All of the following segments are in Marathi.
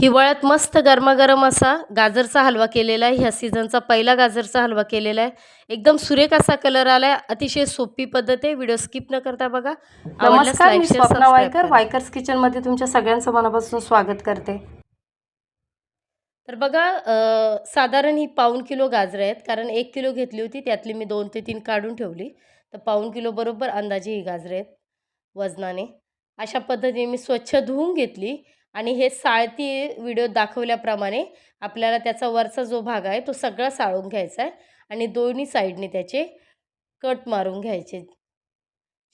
हिवाळ्यात मस्त गरमागरम असा गाजरचा हलवा केलेला आहे. ह्या सीझनचा पहिला गाजरचा हलवा केलेला आहे. एकदम सुरेख असा कलर आला आहे अतिशय सोपी पद्धत आहे. व्हिडिओ स्किप न करता बघा. नमस्कार मी स्वप्ना वायकर. करा. वायकर्स किचनमध्ये तुमच्या सगळ्यांचं मनापासून स्वागत करते. तर बघा साधारण ही पाऊण किलो गाजरं आहेत. कारण एक किलो घेतली होती. त्यातली मी दोन ते तीन काढून ठेवली. तर पाऊण किलो बरोबर अंदाजे ही गाजरं आहेत. वजनाने. अशा पद्धतीने मी स्वच्छ धुवून घेतली. आणि हे साळती व्हिडिओ दाखवल्याप्रमाणे आपल्याला त्याचा वरचा जो भाग आहे तो सगळा साळून घ्यायचा आहे आणि दोन्ही साईडने त्याचे कट मारून घ्यायचे.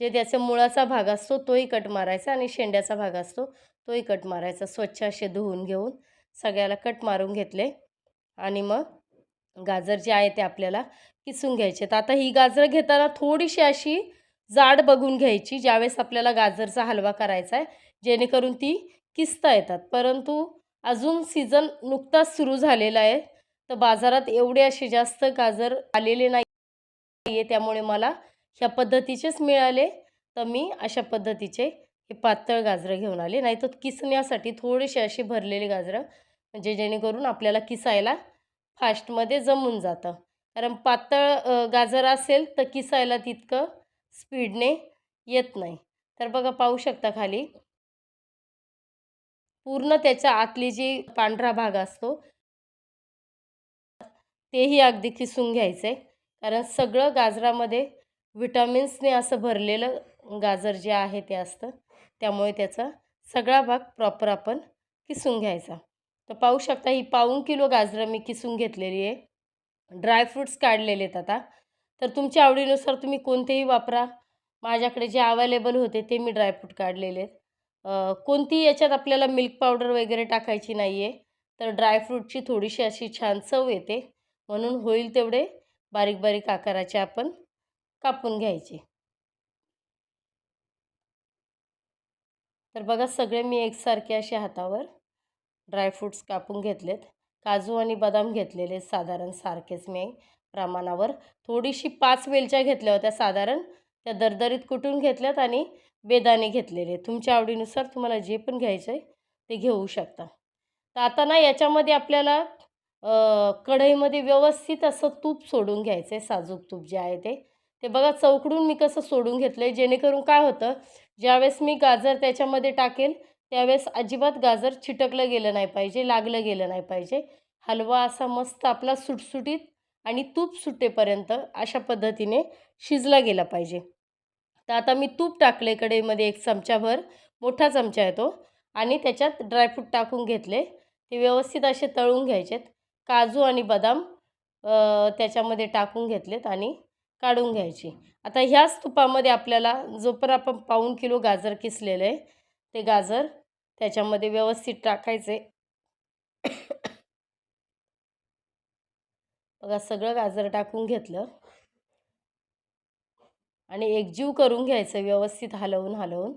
जे त्याचा मुळाचा भाग असतो तोही कट मारायचा आणि शेंड्याचा भाग असतो तोही कट मारायचा. स्वच्छ असे धुवून घेऊन सगळ्याला कट मारून घेतले आणि मग गाजर जे आहे ते आपल्याला किसून घ्यायचे. तर आता ही गाजरं घेताना थोडीशी अशी जाड बघून घ्यायची. ज्यावेळेस आपल्याला गाजरचा हलवा करायचा आहे जेणेकरून ती किसता येतात. परंतु अजून सीझन नुकताच सुरू झालेला आहे. तर बाजारात एवढे असे जास्त गाजर आलेले नाही आहे. त्यामुळे मला ह्या पद्धतीचेच मिळाले. तर मी अशा पद्धतीचे हे पातळ गाजरं घेऊन आले. नाही तर किसण्यासाठी थोडेसे असे भरलेले गाजरं म्हणजे जेणेकरून आपल्याला किसायला फास्टमध्ये जमून जातं. कारण पातळ गाजर असेल तर किसायला तितकं स्पीडने येत नाही. तर बघा पाहू शकता खाली. पूर्ण त्याच्या आतली जी पांढरा भाग असतो तेही अगदी किसून घ्यायचं. आहे कारण सगळं गाजरामध्ये विटामिन्सने असं भरलेलं गाजर जे आहे ते असतं. त्यामुळे त्याचा सगळा भाग प्रॉपर आपण किसून घ्यायचा. तर पाहू शकता ही पाऊन किलो गाजरं मी किसून घेतलेली आहे. ड्रायफ्रूट्स काढलेले आहेत आता. तर तुमच्या आवडीनुसार तुम्ही कोणतेही वापरा. माझ्याकडे जे अवेलेबल होते ते मी ड्रायफ्रूट काढलेले आहेत. कोणती याच्यात आपल्याला मिल्क पावडर वगैरे टाकायची नाही आहे तर ड्रायफ्रूटची थोडीशी अशी छान चव येते. म्हणून होईल तेवढे बारीक बारीक आकाराचे आपण कापून घ्यायचे. तर बघा सगळे मी एकसारखे असे हातावर ड्रायफ्रूट्स कापून घेतलेत. काजू आणि बदाम घेतलेले साधारण सारखेच मी प्रमाणावर. थोडीशी पाच वेलच्या घेतल्या होत्या साधारण. त्या दरदरीत कुटून घेतल्यात आणि बेदाणे घेतलेले. तुमच्या आवडीनुसार तुम्हाला जे पण घ्यायचं आहे ते घेऊ शकता. तर आता ना याच्यामध्ये आपल्याला कढईमध्ये व्यवस्थित असं तूप सोडून घ्यायचं आहे साजूक तूप जे आहे ते. ते बघा चौकडून मी कसं सोडून घेतलं आहे जेणेकरून काय होतं ज्यावेळेस मी गाजर त्याच्यामध्ये टाकेल त्यावेळेस अजिबात गाजर छिटकलं गेलं नाही पाहिजे लागलं गेलं नाही पाहिजे. हलवा असा मस्त आपला सुटसुटीत आणि तूप सुटेपर्यंत अशा पद्धतीने शिजला गेला पाहिजे. तर आता मी तूप टाकले कढईमध्ये एक चमचाभर मोठा चमचा आहे तो. आणि त्याच्यात ड्रायफ्रूट टाकून घेतले. ते व्यवस्थित असे तळून घ्यायचेत. काजू आणि बदाम त्याच्यामध्ये टाकून घेतलेत आणि काढून घ्यायची. आता ह्याच तुपामध्ये आपल्याला जो पण आपण पाऊण किलो गाजर किसलेलं आहे ते गाजर त्याच्यामध्ये व्यवस्थित टाकायचे. बघा सगळं गाजर टाकून घेतलं. आणि एकजीव करून घ्यायचं व्यवस्थित हलवून हलवून.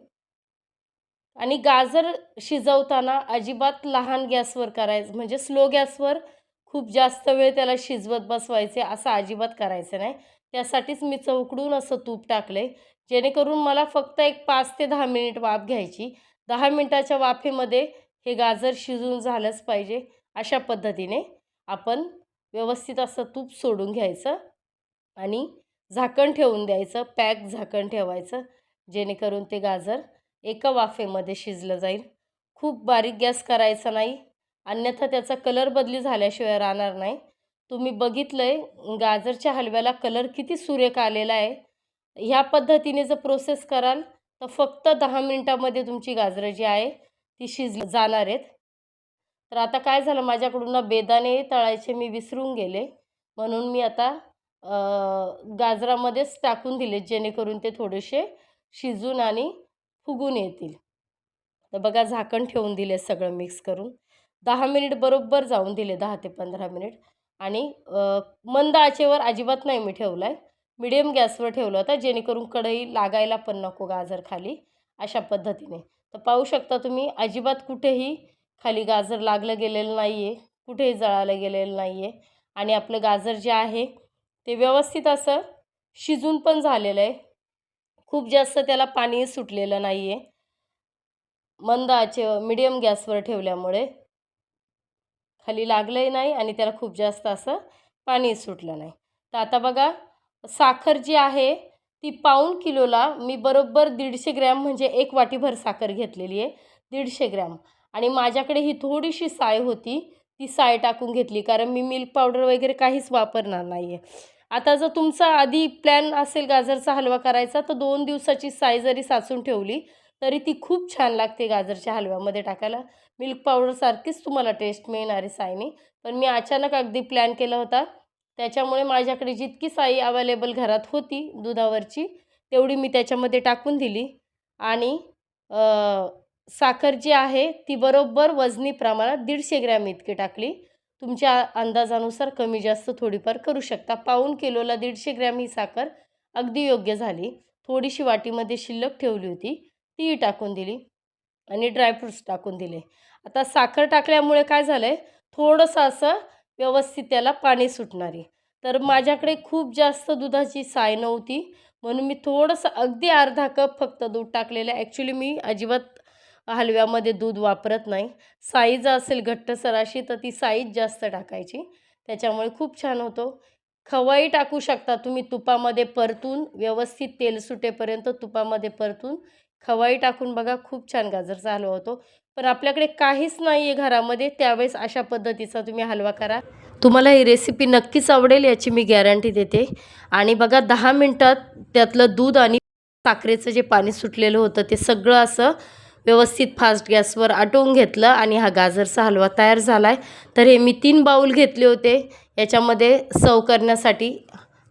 आणि गाजर शिजवताना अजिबात लहान गॅसवर करायचं म्हणजे स्लो गॅसवर खूप जास्त वेळ त्याला शिजवत बसवायचे असं अजिबात करायचं नाही. त्यासाठीच मी चौकडून असं तूप टाकले जेणेकरून मला फक्त एक पाच ते दहा मिनिट वाफ घ्यायची. दहा मिनटाच्या वाफेमध्ये हे गाजर शिजून झालंच पाहिजे अशा पद्धतीने. आपण व्यवस्थित असं तूप सोडून घ्यायचं आणि झाकण ठेवून द्यायचं पॅक झाकण ठेवायचं जेणेकरून ते गाजर एका वाफेमध्ये शिजलं जाईल. खूप बारीक गॅस करायचा नाही अन्यथा त्याचा कलर बदली झाल्याशिवाय राहणार नाही. तुम्ही बघितलं आहे गाजरच्या हलव्याला कलर किती सुरेख आलेला आहे. ह्या पद्धतीने जर प्रोसेस कराल तर फक्त दहा मिनटामध्ये तुमची गाजरं जी आहे ती शिज जाणार आहेत. तर आता काय झालं माझ्याकडून ना बेदाने तळायचे मी विसरून गेले. म्हणून मी आता गाजरामध्येच टाकून दिले जेणेकरून ते थोडेसे शिजून आणि फुगून येतील. तर बघा झाकण ठेवून दिले सगळं मिक्स करून. दहा मिनिट बरोबर जाऊन दिले दहा ते पंधरा मिनिट. आणि मंद आचेवर अजिबात नाही मी ठेवला आहे मिडियम गॅसवर ठेवलं होतं जेणेकरून कढई लागायला पण नको गाजर खाली अशा पद्धतीने. तर पाहू शकता तुम्ही अजिबात कुठेही खाली गाजर लागलं गेलेलं नाही आहे कुठेही जळालं गेलेलं नाही आहे आणि आपलं गाजर जे आहे ते व्यवस्थित असं शिजून पण झालेलं आहे. खूप जास्त त्याला पाणी सुटलेलं नाही आहे मंद आचे मिडियम गॅसवर ठेवल्यामुळे. खाली लागलंही नाही आणि त्याला खूप जास्त असं पाणी सुटलं नाही. तर आता बघा साखर जी आहे ती पाऊण किलोला मी बरोबर दीडशे ग्रॅम म्हणजे एक वाटीभर साखर घेतलेली आहे. दीडशे ग्रॅम. आणि माझ्याकडे ही थोडीशी साय होती ती साय टाकून घेतली. कारण मी मिल्क पावडर वगैरे काहीच वापरणार नाही आहे आता जर तुमचा आधी प्लॅन असेल गाजरचा हलवा करायचा तर दोन दिवसाची साय जरी साचून ठेवली तरी ती खूप छान लागते गाजरच्या हलव्यामध्ये टाकायला. मिल्क पावडरसारखीच तुम्हाला टेस्ट मिळणारी सायनी पण मी अचानक अगदी प्लॅन केला होता. त्याच्यामुळे माझ्याकडे जितकी साई अवेलेबल घरात होती दुधावरची तेवढी मी त्याच्यामध्ये टाकून दिली. आणि साखर जी आहे ती बरोबर वजनी प्रमाणात दीडशे ग्रॅम इतकी टाकली. तुमच्या अंदाजानुसार कमी जास्त थोडीफार करू शकता. पाऊण किलोला दीडशे ग्रॅम ही साखर अगदी योग्य झाली. थोडीशी वाटीमध्ये शिल्लक ठेवली होती. तीही टाकून दिली आणि ड्रायफ्रूट्स टाकून दिले. आता साखर टाकल्यामुळे काय झालं आहे थोडंसं असं व्यवस्थित त्याला पाणी सुटणारी. तर माझ्याकडे खूप जास्त दुधाची साय नव्हती. म्हणून मी थोडंसं अगदी अर्धा कप फक्त दूध टाकलेलं ॲक्च्युली मी अजिबात हलव्यामध्ये दूध वापरत नाही. साईज असेल घट्ट सराशी तर ती साईज जास्त टाकायची. त्याच्यामुळे खूप छान होतो. खवाही टाकू शकता तुम्ही तुपामध्ये परतून व्यवस्थित तेल सुटेपर्यंत तुपामध्ये परतून. खवाई टाकून बघा खूप छान गाजरचा हलवा होतो. पण आपल्याकडे काहीच नाही आहे घरामध्ये त्यावेळेस अशा पद्धतीचा तुम्ही हलवा करा. तुम्हाला ही रेसिपी नक्कीच आवडेल याची मी गॅरंटी देते. आणि बघा दहा मिनटात त्यातलं दूध आणि साखरेचं जे पाणी सुटलेलं होतं ते सगळं असं व्यवस्थित फास्ट गॅसवर आटवून घेतलं आणि हा गाजरचा हलवा तयार झाला आहे तर हे मी तीन बाऊल घेतले होते. याच्यामध्ये सव करण्यासाठी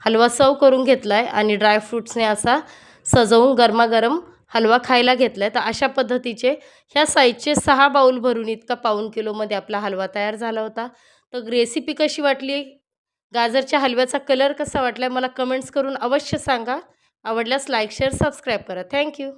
हलवा सव करून घेतला आहे आणि ड्रायफ्रूट्सने असा सजवून गरमागरम हलवा खायला घेतला आहे तर अशा पद्धतीचे ह्या साईजचे सहा बाऊल भरून इतका पाऊण किलोमध्ये आपला हलवा तयार झाला होता. तर रेसिपी कशी वाटली? गाजरच्या हलव्याचा कलर कसा वाटला आहे मला कमेंट्स करून अवश्य सांगा. आवडल्यास लाईक शेअर सबस्क्राईब करा. Thank you